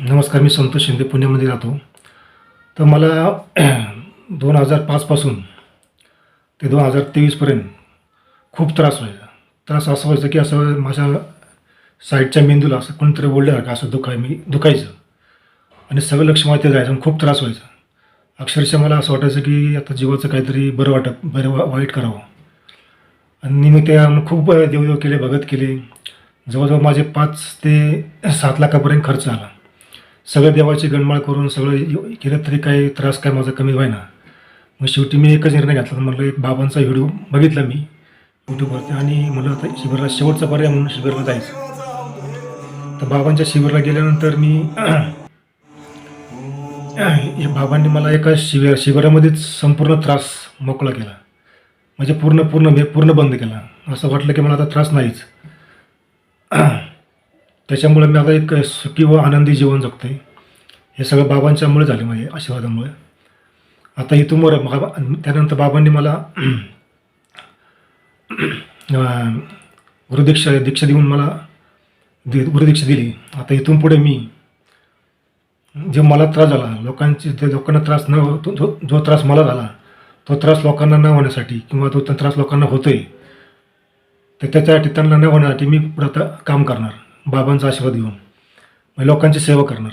नमस्कार मी संतोष शिंदे पुण्यामध्ये राहतो. तर मला दोन हजार पाचपासून ते दोन हजार तेवीसपर्यंत खूप त्रास व्हायचा. त्रास असं व्हायचं की असं माझ्या साईडच्या मेंदूला असं कोणतरी का असं दुखाय मी दुखायचं. आणि सगळं लक्ष माहिती जायचं आणि खूप त्रास व्हायचा. अक्षरशः मला असं वाटायचं की आता जीवाचं काहीतरी बरं वाटत बरं वा वाईट करावं. आणि मी त्या खूप देवदेव केले भगत केले. जवळजवळ माझे पाच ते सात लाखापर्यंत खर्च आला सगळं देवाची गणमाळ करून सगळं केलं तरी काही त्रास काय माझा कमी व्हायना. मग शेवटी मी एकच निर्णय घेतला. म्हटलं एक बाबांचा व्हिडिओ बघितला मी यूट्यूबवरती आणि मला आता शिबिराला शेवटचा पर्याय म्हणून शिबिराला जायचं. तर बाबांच्या शिबिराला गेल्यानंतर मी या बाबांनी मला एका शिबिर शिबिरामध्येच संपूर्ण त्रास मोकळा केला. म्हणजे पूर्ण पूर्ण मी पूर्ण बंद केला. असं वाटलं की मला आता त्रास नाहीच. त्याच्यामुळे मी आता एक सुखी व आनंदी जीवन जगतोय. हे सगळं बाबांच्यामुळे झाले माझे आशीर्वादामुळे. आता इथून बरं बाबा त्यानंतर बाबांनी मला गुरुदीक्षा दीक्षा देऊन मला दि गुरुदीक्षा दिली. आता इथून पुढे मी जे मला त्रास झाला लोकांची जे लोकांना त्रास न तो- जो जो त्रास मला झाला तो त्रास लोकांना न होण्यासाठी किंवा तो त्रास लोकांना होतोय तर त्याच्यासाठी त्यांना न होण्यासाठी मी पुढं आता काम करणार बाबांचा आशीर्वाद घेऊन. मग लोकांची सेवा करणार.